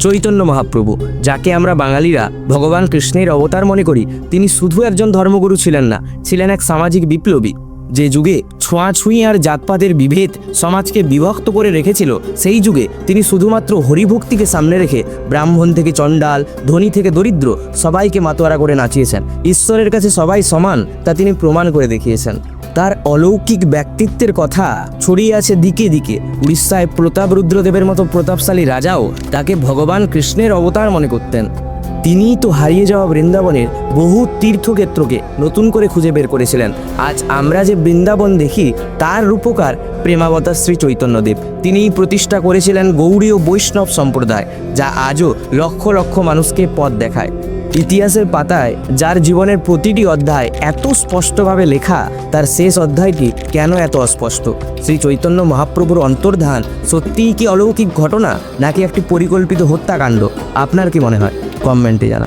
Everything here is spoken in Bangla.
চৈতন্য মহাপ্রভু, যাকে আমরা বাঙালিরা ভগবান কৃষ্ণের অবতার মনে করি, তিনি শুধু একজন ধর্মগুরু ছিলেন না, ছিলেন এক সামাজিক বিপ্লবী। যে যুগে ছোঁয়াছুঁই আর জাতপাতের বিভেদ সমাজকে বিভক্ত করে রেখেছিল, সেই যুগে তিনি শুধুমাত্র হরিভক্তিকে সামনে রেখে ব্রাহ্মণ থেকে চণ্ডাল, ধনী থেকে দরিদ্র সবাইকে মাতোয়ারা করে নাচিয়েছেন। ঈশ্বরের কাছে সবাই সমান, তা তিনি প্রমাণ করে দেখিয়েছেন। তার অলৌকিক ব্যক্তিত্বের কথা ছড়িয়ে আছে দিকে দিকে। উড়িষ্যায় প্রতাপ রুদ্রদেবের মতো প্রতাপশালী রাজাও তাকে ভগবান কৃষ্ণের অবতার মনে করতেন। তিনিই তো হারিয়ে যাওয়া বৃন্দাবনের বহু তীর্থক্ষেত্রকে নতুন করে খুঁজে বের করেছিলেন। আজ আমরা যে বৃন্দাবন দেখি, তার রূপকার প্রেমাবতার শ্রী চৈতন্যদেব। তিনিই প্রতিষ্ঠা করেছিলেন গৌড়ী ও বৈষ্ণব সম্প্রদায়, যা আজও লক্ষ লক্ষ মানুষকে পথ দেখায়। ইতিহাসের পাতায় যার জীবনের প্রতিটি অধ্যায় এত স্পষ্টভাবে লেখা, তার শেষ অধ্যায়টি কেন এত অস্পষ্ট? শ্রী চৈতন্য মহাপ্রভুর অন্তর্ধান সত্যিই কি অলৌকিক ঘটনা, নাকি একটি পরিকল্পিত হত্যাকাণ্ড? আপনার কি মনে হয়? কমেন্টে জানা